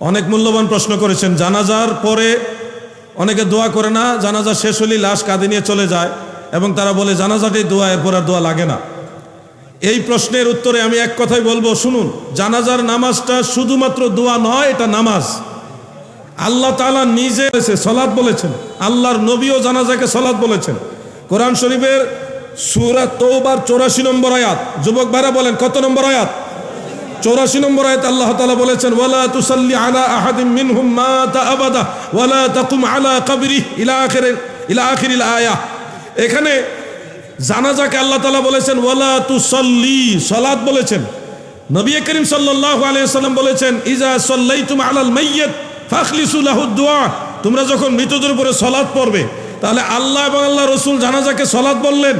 অনেক মূল্যবান প্রশ্ন করেছেন। জানাজার পরে অনেকে দোয়া করে না, জানাজা শেষ হলেই লাশ কাঁধে নিয়ে চলে যায় এবং তারা বলে, জানাজাটি দোয়া, এরপর আর দোয়া লাগে না। এই প্রশ্নের উত্তরে আমি এক কথাই বলব, শুনুন, জানাজার নামাজটা শুধুমাত্র দোয়া নয়, এটা নামাজ। আল্লাহ তাআলা নিজে সলাৎ বলেছেন। আল্লাহর নবীও জানাজাকে সলাদ বলেছেন। কোরআন শরীফের সুরা তৌবার চৌরাশি নম্বর আয়াত। যুবক ভাইরা বলেন, কত নম্বর আয়াত? চৌরাশি নম্বর আয়াত আল্লাহ তালা বলেছেন, ওয়ালা তুসাল্লি আলা আহাদিম মিনহুম মাতা আবাদা, ওয়ালা তাকুম আলা কবরি ইলা আখিরিল ইলা আখিরিল আয়া। এখানে জানাজাকে আল্লাহ তালা বলেছেন, ওয়ালা তুসাল্লি সলাদ বলেছেন। নবী করিম আলাইহি সাল্লাম বলেছেন, ইজা সাল্লাইতুম আলাল মাইয়্যিত ফাখলিসু লাহু দুআ। তোমরা যখন মৃতদের উপরে সলাদ পড়বে, তাহলে আল্লাহ এবং আল্লাহ রসুল জানাজাকে সলাদ বললেন।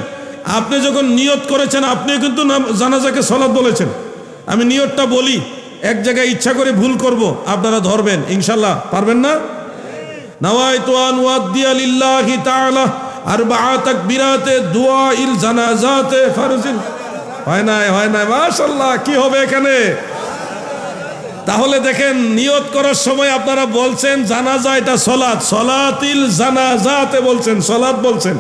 আপনি যখন নিয়ত করেছেন আপনি কিন্তু জানাজাকে সলাদ বলেছেন। আমি নিয়তটা বলি, এক জায়গায় ইচ্ছা করে ভুল করব, আপনারা ধরবেন, ইনশাল্লাহ, পারবেন না? তাকবীরাতে, দুআইল জানাজাতে হয় না হয় না মাশাআল্লাহ, কি হবে এখানে? তাহলে দেখেন, নিয়ত করার সময় আপনারা বলছেন, জানাজা এটা সলাৎ, সলাতিল বলছেন, সলাৎ বলছেন।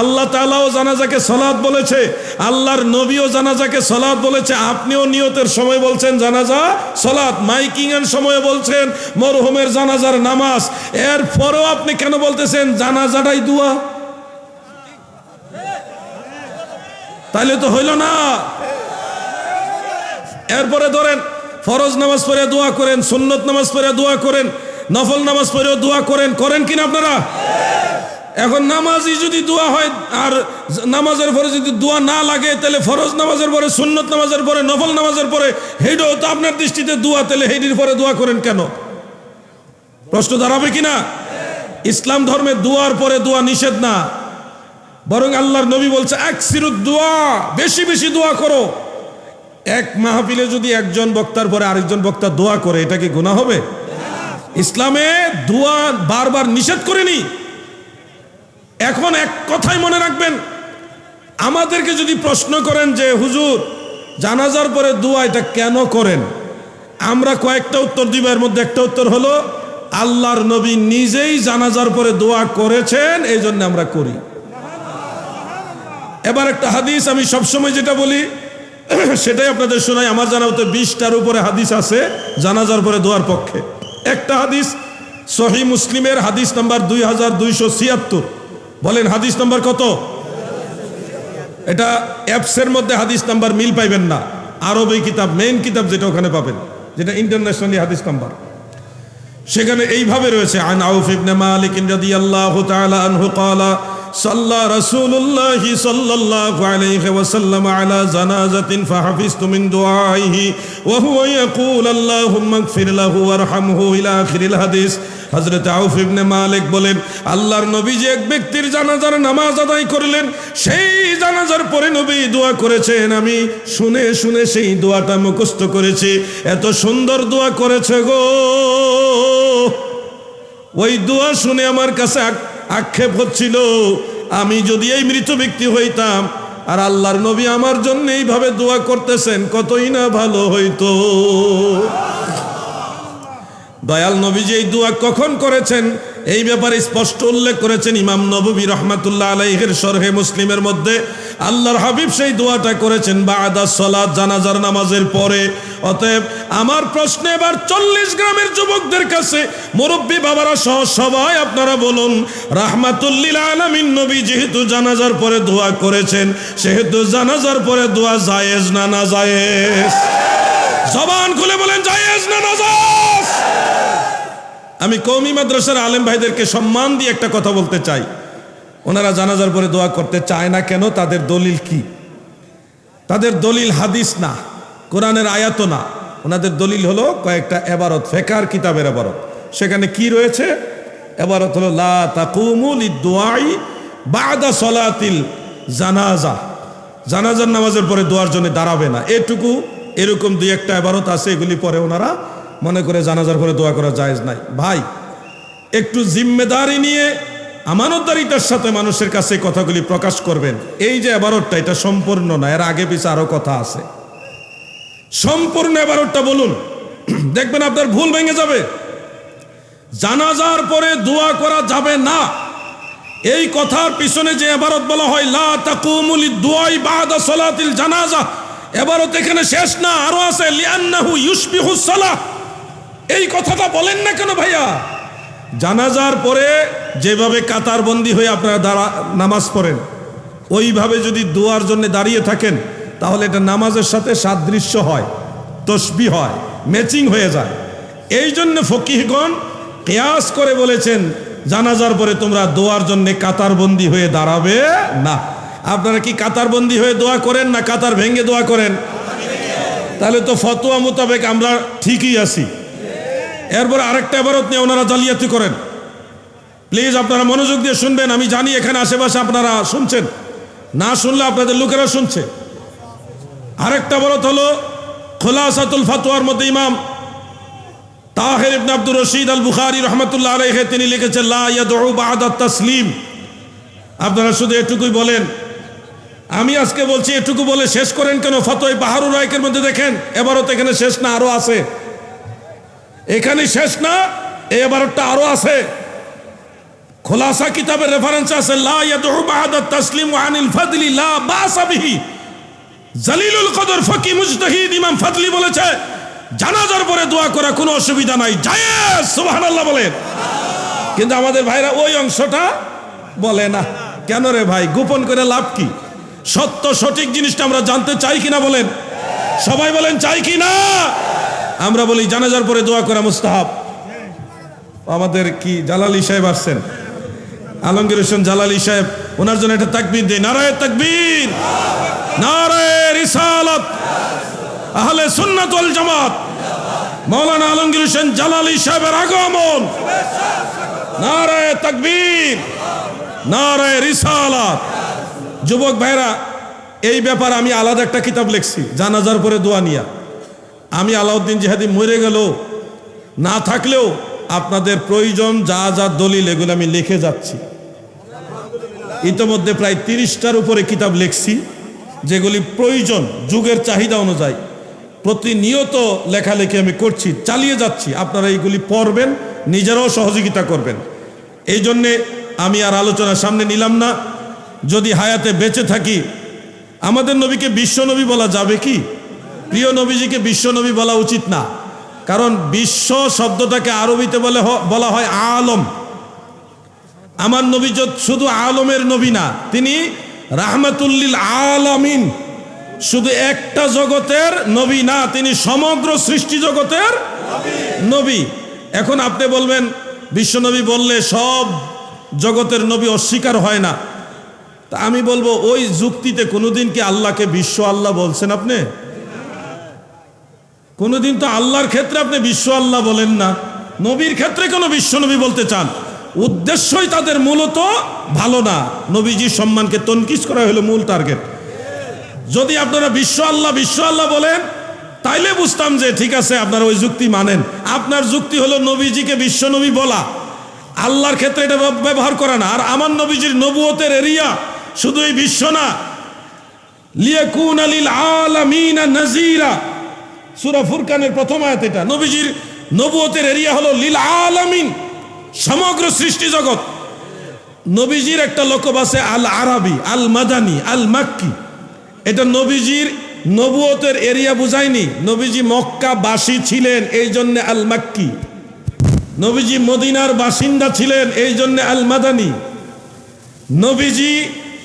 আল্লাহ তাআলাও জানাজাকে সলাৎ বলেছে, আল্লাহর নবীও জানাজাকে সলাৎ বলেছে, আপনিও নিয়তের সময় বলছেন জানাজা সলাদ মাইকিং এর সময় বলছেন মরহুমের জানাজার নামাজ এর পরেও আপনি কেন বলতেছেন জানাজাটাই দুয়া? তাইলে তো হইল না। এরপরে ধরেন, ফরজ নামাজ পড়ে দোয়া করেন, সুন্নত নামাজ পড়ে দোয়া করেন, নফল নামাজ পড়েও দোয়া করেন করেন কিনা আপনারা? এখন নামাজই যদি দোয়া হয়, আর নামাজের পরে যদি দোয়া না লাগে, তাহলে ফরজ নামাজের পরে, সুন্নত নামাজের পরে, নফল নামাজের পরে হেইটাও তো আপনার দৃষ্টিতে দোয়া, তাহলে হেডির পরে দোয়া করেন কেন? প্রশ্ন দাঁড়াবে কিনা ইসলাম ধর্মে দোয়ার পরে দোয়া নিষেধ না। বরং আল্লাহর নবী বলছে এক দোয়া, বেশি বেশি দোয়া করো। এক মাহফিলে যদি একজন বক্তার পরে আরেকজন বক্তা দোয়া করে, এটা কি গুণা হবে? ইসলামে দোয়া বারবার নিষেধ করেনি? এখন এক কথাই মনে রাখবেন, আমাদেরকে যদি প্রশ্ন করেন যে, হুজুর, জানাজার পরে দোয়া এটা কেন করেন? আমরা কয়েকটা উত্তর দিব, এর মধ্যে একটা উত্তর হলো, আল্লাহর নবী নিজেই জানাজার পরে দোয়া করেছেন এই জন্য আমরা করি। এবার একটা হাদিস, আমি সবসময় যেটা বলি, সেটাই আপনাদের শোনাই, আমার জানা হতে বিশটার উপরে হাদিস আছে, জানাজার পরে দোয়ার পক্ষে। একটা হাদিস সহি মুসলিমের হাদিস নাম্বার দুই হাজার দুইশো ছিয়াত্তর। বলেন হাদিস নাম্বার কত? এটা অ্যাপসের মধ্যে হাদিস নাম্বার মিল পাইবেন না। আরবি কিতাব মেইন কিতাব যেটা ওখানে পাবেন, যেটা ইন্টারন্যাশনালি হাদিস নাম্বার। সেখানে এইভাবে রয়েছে, আন আউফ ইবনে মালিক রাদিয়াল্লাহু তাআলা আনহু ক্বালা صلى رسول الله صلى الله عليه وسلم على جنازة فحفظت من دعائه وهو يقول اللهم اغفر له وارحمه إلى آخر الحديث হজরত আউফ ইবনে মালিক বলেন আল্লাহর নবী যে এক ব্যক্তির জানাজার নামাজ আদায় করলেন সেই জানাজার পরে নবী দোয়া করেছেন আমি শুনে শুনে সেই দোয়াটা মুখস্থ করেছি এত সুন্দর দোয়া করেছে গো ওই দোয়া শুনে আমার কাছে আক- আক্ষেপ হচ্ছিল আমি যদি এই মৃত ব্যক্তি হইতাম আর আল্লাহর নবী আমার জন্য এইভাবে দোয়া করতেছেন কতই না ভালো হইতো। দয়াল নবী যে এই দোয়া কখন করেছেন এই ব্যাপারে স্পষ্ট উল্লেখ করেছেন ইমাম নবী রহমাতুল্লাহ আলাইহের সরহে মুসলিমের মধ্যে। আল্লাহর হাবিব সেই দোয়াটা করেছেন বা আদা সলাদ জানাজার নামাজের পরে। অতএব আমার প্রশ্ন এবার চল্লিশ গ্রামের যুবকদের কাছে, মুরব্বী বাবারা সহ সবাই আপনারা বলুন, রাহমাতুল্লিল আলামিন নবী যেহেতু জানাজার পরে দোয়া করেছেন, সেহেতু জানাজার পরে দোয়া জায়েজ না না জায়েজ? জবান খুলে বলেন, জায়েজ না না জায়েজ? আমি কৌমি মাদ্রাসার আলেম ভাইদেরকে সম্মান দিয়ে একটা কথা বলতে চাই। ওনারা জানাজার পরে দোয়া করতে চায় না কেন? তাদের দলিল কি? তাদের দলিল হাদিস না, কোরআনের আয়াত না। ওনাদের দলিল হলো কয়েকটা এবারত, ফেকার কিতাবের এবারত। সেখানে কি রয়েছে? এবারত হলো, লা তাকুমুল দোয়াই বাদা সলাতিল জানাজা। জানাজার নামাজের পরে দোয়ার জন্য দাঁড়াবে না। এটুকু, এরকম দুই একটা এবারত আছে, এগুলি পরে ওনারা মনে করে জানাজার পরে দোয়া করা জায়েজ নাই। ভাই, একটু জিম্মেদারি নিয়ে আমানতদারিতার সাথে মানুষের কাছে কথাগুলি প্রকাশ করবেন। এই যে এবারতটা, এটা সম্পূর্ণ না, এর আগে পিছে আরও কথা আছে। সম্পূর্ণ এবারতটা বলুন। দেখবেন আপনার ভুল ভেঙে যাবে। জানাজার পরে দোয়া করা যাবে না। এই কথার পিছনে যে এবারত বলা হয়, লা তাকুমুল দুয়াই বাদা সালাতিল জানাজা। এবারত এখানে শেষ না, আরও আছে, লিআন্নাহু ইউশবিহু সালাহ। এই কথাটা বলেন না কেন ভাইয়া? জানাজার পরে যেভাবে কাতার কাতারবন্দি হয়ে আপনারা দাঁড়া, নামাজ পড়েন, ওইভাবে যদি দোয়ার জন্য দাঁড়িয়ে থাকেন, তাহলে এটা নামাজের সাথে সাদৃশ্য হয়, তসবি হয় ম্যাচিং হয়ে যায়। এই জন্য ফকিহগণ কেয়াস করে বলেছেন, জানাজার পরে তোমরা দোয়ার জন্য কাতারবন্দি হয়ে দাঁড়াবে না। আপনারা কি কাতারবন্দি হয়ে দোয়া করেন না কাতার ভেঙে দোয়া করেন? তাহলে তো ফতোয়া মোতাবেক আমরা ঠিকই আছি। এরপর আরেকটা এবারত নিয়ে ওনারা জালিয়াতি করেন। প্লিজ আপনারা মনোযোগ দিয়ে শুনবেন, আমি জানি এখানে আশেপাশে আপনারা শুনছেন। না শুনলে আপনাদের লোকেরা শুনছে। আরেকটা বরত হলো খোলাসাতুল ফাতোয়ার মধ্যে ইমাম তাহের ইবনে আব্দুর রশিদ আল বুখারি রহমতুল্লাহ আলাইহে, তিনি লিখেছেন, লা ইয়াদউ বাদা তাসলিম। আপনারা শুধু এটুকুই বলেন। আমি আজকে বলছি, এটুকু বলে শেষ করেন কেন? ফতোয় বাহারুর রায়কের মধ্যে দেখেন এবারও তো এখানে শেষ না আরও আছে। এখানে শেষ না এবারটা আরও আছে। খোলাসা কিতাবের রেফারেন্স আছে, লা ইয়াদউ বাদা তাসলিম আনিল ফাদলি, লা বাসা বিহি। জালিলুল কদর ফকি মুজতাহিদ ইমাম ফাদলি বলেছে, জানাজার পরে দোয়া করা কোনো অসুবিধা নাই। জায়েজ, সুবহানাল্লাহ বলেন। কিন্তু আমাদের ভাইরা ওই অংশটা বলে না। কেন রে ভাই? গোপন করে লাভ কি? সত্য সঠিক জিনিসটা আমরা জানতে চাই কিনা বলেন? সবাই বলেন, চাই কি না আমরা বলি, জানাজার পরে দোয়া করা মুস্তাহাব। আমাদের কি জালালি সাহেব আসছেন? আলমগীর হোসেন জালালি সাহেব, ওনার জন্য একটা তাকবীর দেয় নারায় তাকবীর, নারায় রিসালাত, আহলে সুন্নাত ওয়াল জামাত। মাওলানা আলমগীর হোসেন জালালি সাহেবের আগমন। নারায় তাকবীর, নারায় রিসালাত। যুবক ভাইরা, এই ব্যাপার আমি আলাদা একটা কিতাব লিখছি, জানাজার পরে দোয়া নিয়া। আমি আলাউদ্দিন জিহাদি মরে গেল না থাকলেও আপনাদের প্রয়োজন যা যা দলিল, এগুলো আমি লিখে যাচ্ছি। ইতোমধ্যে প্রায় তিরিশটার উপরে কিতাব লিখছি, যেগুলি প্রয়োজন, যুগের চাহিদা অনুযায়ী। প্রতিনিয়ত লেখালেখি আমি করছি, চালিয়ে যাচ্ছি। আপনারা এইগুলি পড়বেন, নিজেরাও সহযোগিতা করবেন। এই জন্যে আমি আর আলোচনার সামনে নিলাম না। যদি হায়াতে বেঁচে থাকি, আমাদের নবীকে বিশ্বনবী বলা যাবে কি? প্রিয় নবীজিকে বিশ্বনবী বলা উচিত না। কারণ বিশ্ব শব্দটাকে আরবিতে বলে বলা হয় আলম। আমার নবী শুধু আলমের নবী না, তিনি রাহমাতুল্লিল আলামিন। শুধু একটা জগতের নবী না, তিনি সমগ্র সৃষ্টি জগতের নবী। এখন আপনি বলবেন বিশ্বনবী বললে সব জগতের নবী অস্বীকার হয় না। তা আমি বলব, ওই যুক্তিতে কোনোদিন কি আল্লাহকে বিশ্ব আল্লাহ বলছেন আপনি? কোনোদিন তো আল্লাহর ক্ষেত্রে আপনি বিশ্ব আল্লাহ বলেন না। নবীর ক্ষেত্রে কোনো বিশ্বনবী বলতে চান। উদ্দেশ্যই তাদের মূলত ভালো না। নবীজির সম্মানকে তনকিস করা হলো মূল টার্গেট যদি আপনারা বিশ্ব আল্লাহ বিশ্ব আল্লাহ বলেন, তাইলে বুঝতাম যে ঠিক আছে, আপনারা ওই যুক্তি মানেন। আপনার যুক্তি হলো নবীজিকে বিশ্বনবী বলা। আল্লাহর ক্ষেত্রে এটা ব্যব- ব্যবহার করা না। আর আমার নবীজির নবুয়তের এরিয়া শুধু এই বিশ্ব না। লিয়াকুন আলিল আলামিনা নাজিরা সূরা ফুরকানের প্রথম আয়াত এটা। নবীজির নবুয়তের এরিয়া হলো, লিল আলামিন সমগ্র সৃষ্টি জগৎ। নবীজির একটা লকব আছে, আল আরাবি, আল মাদানি, আল মাক্কি এটা নবীজির নবুয়তের এরিয়া বুঝায়নি। নবীজি মক্কা বাসী ছিলেন, এই জন্য আল মাক্কি। নবীজি মদিনার বাসিন্দা ছিলেন, এই জন্য আল মাদানি। নবীজি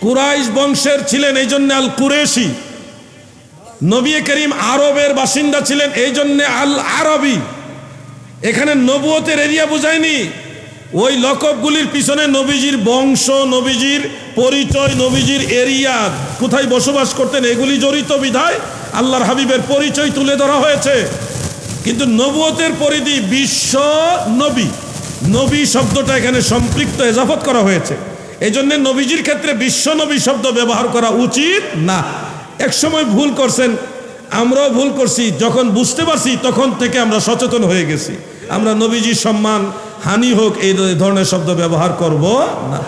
কুরাইশ বংশের ছিলেন, এই জন্য আল কুরেশি। নবী করিম আরবের বাসিন্দা ছিলেন, এই জন্য আল আরবি। এখানে নবুয়তের এরিয়া বুঝায়নি। ওই লকবগুলির পিছনে নবীজির বংশ, নবীজির পরিচয়, নবীজির এরিয়া, কোথায় বসবাস করতেন, এগুলি জড়িত বিধায় আল্লাহর হাবিবের পরিচয় তুলে ধরা হয়েছে। কিন্তু নবুয়তের পরিধি বিশ্ব নবী। নবী শব্দটা এখানে সম্পৃক্ত এজাফত করা হয়েছে। এই জন্য নবীজির ক্ষেত্রে বিশ্ব নবী শব্দ ব্যবহার করা উচিত না। এক সময় ভুল করছেন, আমরাও ভুল করছি, যখন বুঝতে পারছি তখন থেকে আমরা সচেতন হয়ে গেছি। আমরা নবীজির সম্মান, হানি হোক, এই ধরনের শব্দ ব্যবহার করব না।